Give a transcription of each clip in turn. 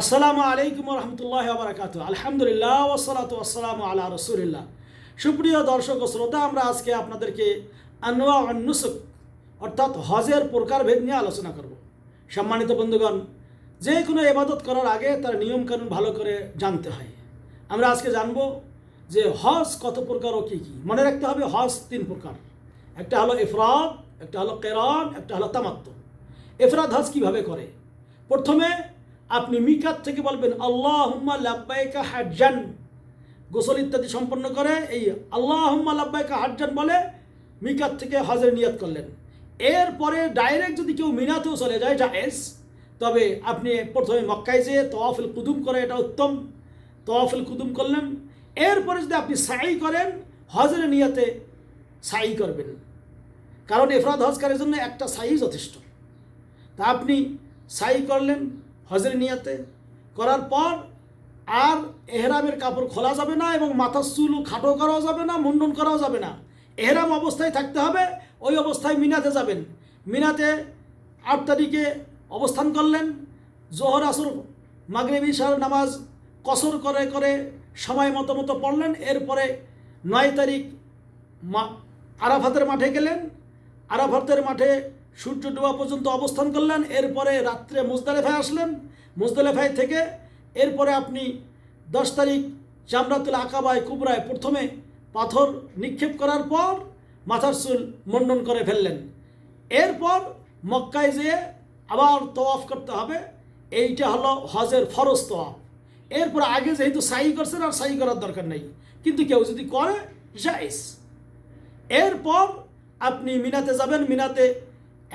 আসসালামু আলাইকুম রহমতুল্লাহ বারাকাত আলহামদুলিল্লাহ ওসালাত আসসালামু আলা রসুলিল্লাহ। সুপ্রিয় দর্শক ও শ্রোতা, আমরা আজকে আপনাদেরকে আনোয়া নুসুক, অর্থাৎ হজের প্রকারভেদ নিয়ে আলোচনা করব। সম্মানিত বন্ধুগণ, যে কোনো এবাদত করার আগে তার নিয়মকানুন ভালো করে জানতে হয়। আমরা আজকে জানব যে হজ কত প্রকার ও কী কী। মনে রাখতে হবে, হজ তিন প্রকার। একটা হলো ইফরাদ একটা হলো কেরান একটা হলো তামাত্ম এফরাদ হজ কীভাবে করে? প্রথমে আপনি মিকাত থেকে বলবেন আল্লাহ হুম্মা লাব্বাইকা হাজ্জান। গোসল ইত্যাদি সম্পন্ন করে এই আল্লাহ হুম্মা লাব্বাইকা হাজ্জান বলে মিকাত থেকে হজের নিয়ত করলেন। এরপরে ডাইরেক্ট যদি কেউ মিনাতেও চলে যায়, জায়েজ, তবে আপনি প্রথমে মক্কায় যেয়ে তওয়াফুল কুদুম করে এটা উত্তম। তওয়াফুল কুদুম করলেন। এরপরে যদি আপনি সাই করেন, হজের নিয়তে সাই করবেন। কারণ এফরাদ হজকারের জন্য একটা সাই যথেষ্ট। তা আপনি সাই করলেন হজের নিয়াতে করার পর আর এহরামের কাপড় খোলা যাবে না এবং মাথার চুল খাটো করাও যাবে না, মুন্ডন করাও যাবে না। এহরাম অবস্থায় থাকতে হবে, ওই অবস্থায় মিনাতে যাবেন। মিনাতে আট তারিখে অবস্থান করলেন। জোহর আসর মাগরে বিশার নামাজ, কসর করে করে সময় মতো মতো পড়লেন। এরপরে নয় তারিখ মা আরাফাতের মাঠে গেলেন। আরাফাতের মাঠে সূর্য ডোবা পর্যন্ত অবস্থান করলেন, এরপরে রাত্রে মুজদালেফায় আসলেন। মুজদালেফায় থেকে এরপরে আপনি দশ তারিখ জামরাতুল আকাবায় কুবরায় প্রথমে পাথর নিক্ষেপ করার পর মাথার চুল মণ্ডন করে ফেললেন। এরপর মক্কায় যেয়ে আবার তোয়াফ করতে হবে, এইটা হলো হজের ফরজ তোয়াফ এরপর আগে যেহেতু সাই করছেন, আর সাই করার দরকার নেই। কিন্তু কেউ যদি করে জাইস এরপর আপনি মিনাতে যাবেন, মিনাতে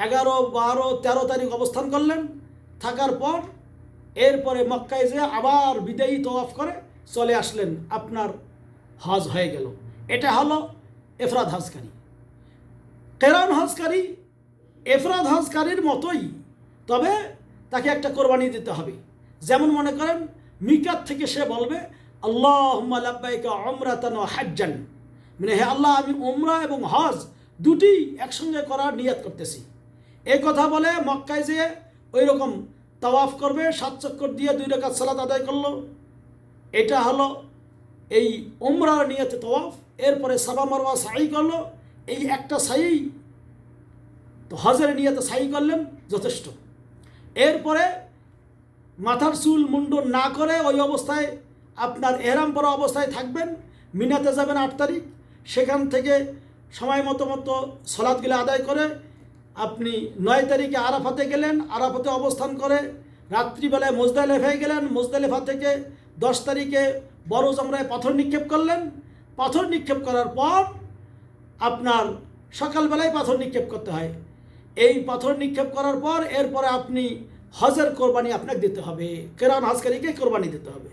এগারো, বারো, তেরো তারিখ অবস্থান করলেন। থাকার পর এরপরে মক্কায় যে আবার বিদায়ী তোয়াফ করে চলে আসলেন। আপনার হজ হয়ে গেল। এটা হলো এফরাদ হজকারী। কেরান হজকারী এফরাদ হজকারীর মতোই। তবে তাকে একটা কোরবানি দিতে হবে। যেমন মনে করেন, মিকাত থেকে সে বলবে আল্লাহ লাব্বাইকা অমরাতান হাজ্জান। মানে হে আল্লাহ, আমি ওমরা এবং হজ দুটি একসঙ্গে করার নিয়াত করতেছি। এই কথা বলে মক্কায় যেয়ে ওই রকম তাওয়াফ করবে, সাত চক্কর দিয়ে দুই রেখা সালাত আদায় করল। এটা হলো এই ওমরার নিয়তে তওয়াফ। এরপরে সাবা মারওয়া সাই করল। এই একটা সাই তো হজের নিয়তে সাই করলেন, যথেষ্ট। এরপরে মাথার চুল মুন্ডন না করে ওই অবস্থায় আপনার এহরাম পরা অবস্থায় থাকবেন। মিনাতে যাবেন আট তারিখ। সেখান থেকে সময় মতো মতো সলাদগুলো আদায় করে আপনি নয় তারিখে আরাফাতে গেলেন, আরাফাতে অবস্থান করে রাত্রিবেলায় মোজদালেফায় গেলেন, মোজদালেফা থেকে দশ তারিখে বড় জমরায় পাথর নিক্ষেপ করলেন। পাথর নিক্ষেপ করার পর আপনার সকালবেলায় পাথর নিক্ষেপ করতে হয়। এই পাথর নিক্ষেপ করার পর এরপরে আপনি হজের কোরবানি আপনাকে দিতে হবে। কেরান হজকারীকে কোরবানি দিতে হবে।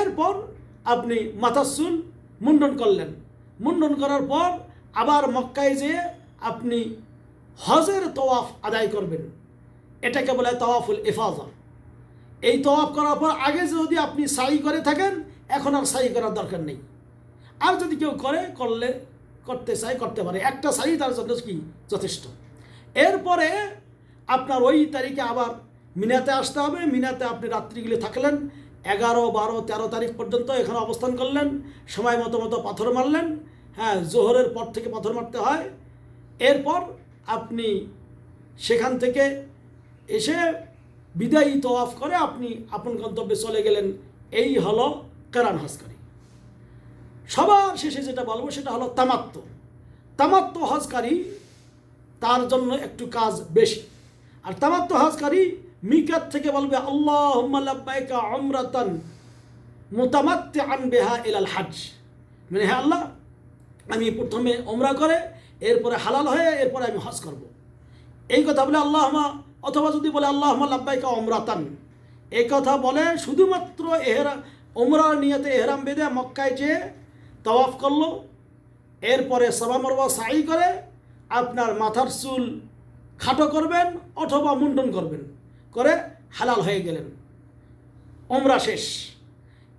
এরপর আপনি মাথার চুল মুন্ডন করলেন। মুন্ডন করার পর আবার মক্কায় যেয়ে আপনি হজের তওয়াফ আদায় করবেন। এটাকে বলে তওয়াফুল ইফাজা। এই তওয়াফ করার পর আগে যদি আপনি সাই করে থাকেন, এখন আর সাই করার দরকার নেই। আর যদি কেউ করে, করলে, করতে চাই করতে পারে। একটা সাই তার জন্য কি? যথেষ্ট। এরপরে আপনার ওই তারিখে আবার মিনাতে আসতে হবে। মিনাতে আপনি রাত্রিগুলি থাকলেন, এগারো, বারো, তেরো তারিখ পর্যন্ত এখানে অবস্থান করলেন, সময় মতো মতো পাথর মারলেন। হ্যাঁ জোহরের পর থেকে পাথর মারতে হয়। এরপর আপনি সেখান থেকে এসে বিদায়ী তোয়াফ করে আপনি আপন গন্তব্যে চলে গেলেন। এই হলো কেরান হজকারী। সবার শেষে যেটা বলব সেটা হলো তামাত্ম তামাত্ম হজকারী তার জন্য একটু কাজ বেশি। আর তামাত্ম হজকারী মিকাত থেকে বলবে আল্লাহ লাব্বাইকা অমরাতান মোতামাত্তে আনবেহা ইলাল হাজ মানে হ্যাঁ আল্লাহ, আমি প্রথমে ওমরা করে এরপরে হালাল হয়ে এরপরে আমি হজ করব। এই কথা বলে আল্লাহমা অথবা যদি বলে আল্লাহমা লাব্বাইকা অমরাতান এই কথা বলে শুধুমাত্র এহেরা ওমরার নিয়তে এহরাম বেঁধে মক্কায় যেয়ে তওয়াফ করল, এরপরে সবা মরবা সাই করে আপনার মাথার চুল খাটো করবেন অথবা মুন্ডন করবেন, করে হালাল হয়ে গেলেন ওমরা শেষ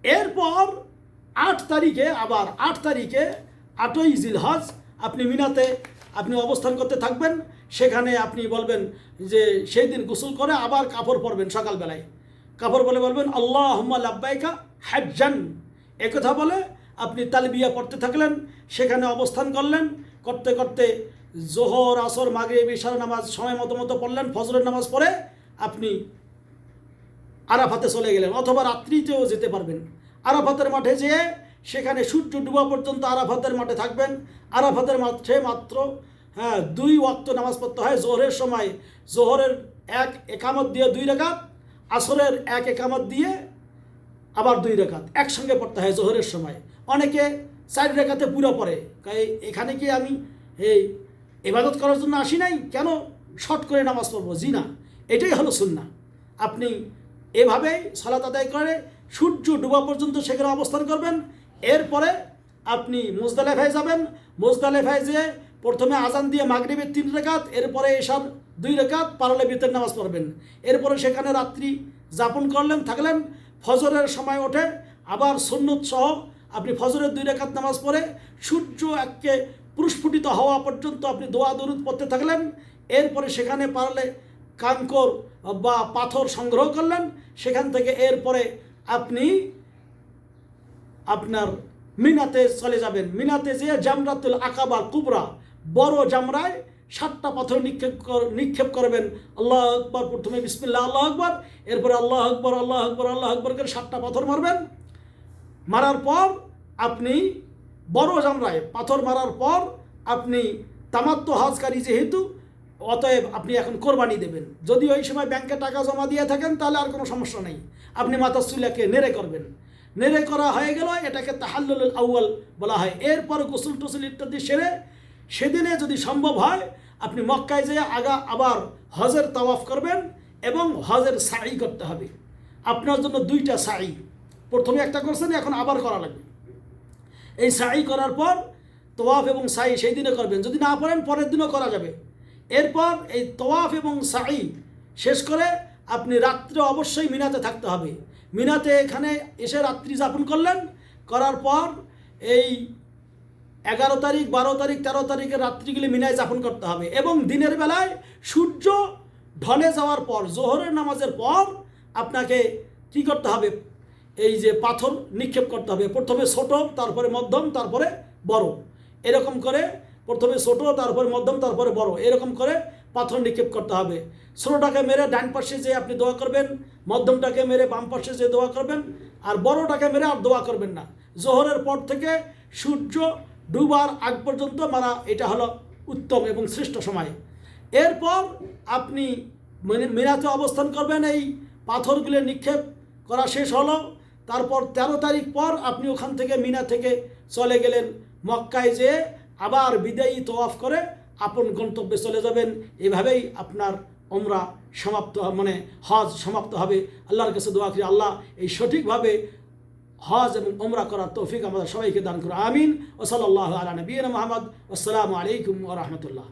এরপর আট তারিখে, আবার আট তারিখে আটই জিলহজ আপনি মিনাতে আপনি অবস্থান করতে থাকবেন, সেখানে আপনি বলবেন যে সেই দিন গোসল করে আবার কাপড় পরবেন সকালবেলায়। কাপড় বলে বলবেন আল্লাহ লাব্বাইকা হাজ্জান। একথা বলে আপনি তালবিয়া পড়তে থাকলেন, সেখানে অবস্থান করলেন, করতে করতে জোহর, আসর মাগরে বিশাল নামাজ, সময় মতো মতো পড়লেন, ফজরের নামাজ পড়ে আপনি আরাফাতে চলে গেলেন, অথবা রাত্রিতেও যেতে পারবেন। আরাফাতের মাঠে যেয়ে সেখানে সূর্য ডুবা পর্যন্ত আরাফাতের মাঠে থাকবেন। আরাফাতের মাঠে মাত্র হ্যাঁ দুই ওয়াক্ত নামাজ পড়তে হয়। জোহরের সময় জোহরের এক একামত দিয়ে দুই রেখাত আসরের এক একামত দিয়ে আবার দুই রেখাত একসঙ্গে পড়তে হয় জোহরের সময়। অনেকে চার রেখাতে পুরো পড়ে। এখানে কি আমি এই এবাদত করার জন্য আসি নাই? কেন শর্ট করে নামাজ পড়ব? জি না। এটাই হলো সুন্না আপনি এভাবেই সালাত আদায় করে, সূর্য ডুবা পর্যন্ত সেখানে অবস্থান করবেন। এরপরে আপনি মুজদালেফায় যাবেন, মুজদালেফায় যেয়ে প্রথমে আজান দিয়ে মাগরিবের তিন রেখাত, এরপরে এসব দুই রেখাত পারলে বিতের নামাজ পড়বেন। এরপরে সেখানে রাত্রি যাপন করলেন, থাকলেন, ফজরের সময় ওঠে, আবার সুন্নত সহ আপনি ফজরের দুই রেখাত নামাজ পড়ে, সূর্য একে পুরস্ফুটিত হওয়া পর্যন্ত আপনি দোয়া দরুদ পড়তে থাকলেন, এরপরে সেখানে পারলে কাঙ্কর বা পাথর সংগ্রহ করলেন, সেখান থেকে এরপরে আপনি আপনার মিনাতে চলে যাবেন। মিনাতে যেয়ে জামরাতুল আকাবা কুবরা, বড় জামরায় সাতটা পাথর নিক্ষেপ নিক্ষেপ করবেন। আল্লাহ আকবর, প্রথমে বিসমিল্লা আল্লাহ আকবর, এরপরে আল্লাহ আকবর আল্লাহ আকবর আল্লাহ আকবর করে সাতটা পাথর মারবেন। মারার পর আপনি বড় জামরায় পাথর মারার পর আপনি তামাত্ম হজকারী যেহেতু, অতএব আপনি এখন কোরবানি দেবেন। যদি ওই সময় ব্যাংকে টাকা জমা দিয়ে থাকেন, তাহলে আর কোনো সমস্যা নেই। আপনি মাতাসুলাকে নেড়ে করবেন। নেড়ে করা হয়ে গেল, এটাকে তাহাল্লুল আউয়াল বলা হয়। এরপর গোসল টোসল ইত্যাদি সেরে সেদিনে যদি সম্ভব হয়, আপনি মক্কায় যেয়ে আগা আবার হজের তাওয়াফ করবেন এবং হজের সাই করতে হবে। আপনার জন্য দুইটা সাই প্রথমে একটা করছেন, এখন আবার করা লাগবে। এই সাই করার পর তোয়াফ এবং সাই সেই দিনে করবেন। যদি না পারেন পরের দিনও করা যাবে। এরপর এই তোয়াফ এবং সাই শেষ করে আপনি রাত্রে অবশ্যই মিনাতে থাকতে হবে। মিনাতে এখানে এসে রাত্রি যাপন করলেন। করার পর এই এগারো তারিখ, বারো তারিখ, তেরো তারিখের রাত্রিগুলি মিনায় যাপন করতে হবে এবং দিনের বেলায় সূর্য ঢলে যাওয়ার পর, জোহরের নামাজের পর আপনাকে কী করতে হবে? এই যে পাথর নিক্ষেপ করতে হবে। প্রথমে ছোট, তারপরে মধ্যম, তারপরে বড়। এরকম করে প্রথমে ছোট, তারপরে মধ্যম, তারপরে বড়। এরকম করে পাথর নিক্ষেপ করতে হবে। ছোটোটাকে মেরে ডান পাশে যে আপনি দোয়া করবেন, মধ্যমটাকে মেরে বাম পাশে যে দোয়া করবেন, আর বড়টাকে মেরে আর দোয়া করবেন না। জোহরের পর থেকে সূর্য ডুবার আগ পর্যন্ত মারা, এটা হলো উত্তম এবং শ্রেষ্ঠ সময়। এরপর আপনি মিনা- মিনাতে অবস্থান করবেন, এই পাথরগুলো নিক্ষেপ করা শেষ হলো। তারপর তেরো তারিখ পর আপনি ওখান থেকে মিনা থেকে চলে গেলেন, মক্কায় যেয়ে আবার বিদায়ী তোয়াফ করে আপন গন্তব্যে চলে যাবেন। এভাবেই আপনার ওমরা সমাপ্ত মানে হজ সমাপ্ত হবে। আল্লাহর কাছে দোয়া করি, আল্লাহ এই সঠিকভাবে হজ এবং ওমরা করার তৌফিক আমাদের সবাইকে দান করো আমিন। ও সাল্লাহ আলা নবীন মোহাম্মদ। আসসালামু আলাইকুম ও রহমতুল্লাহ।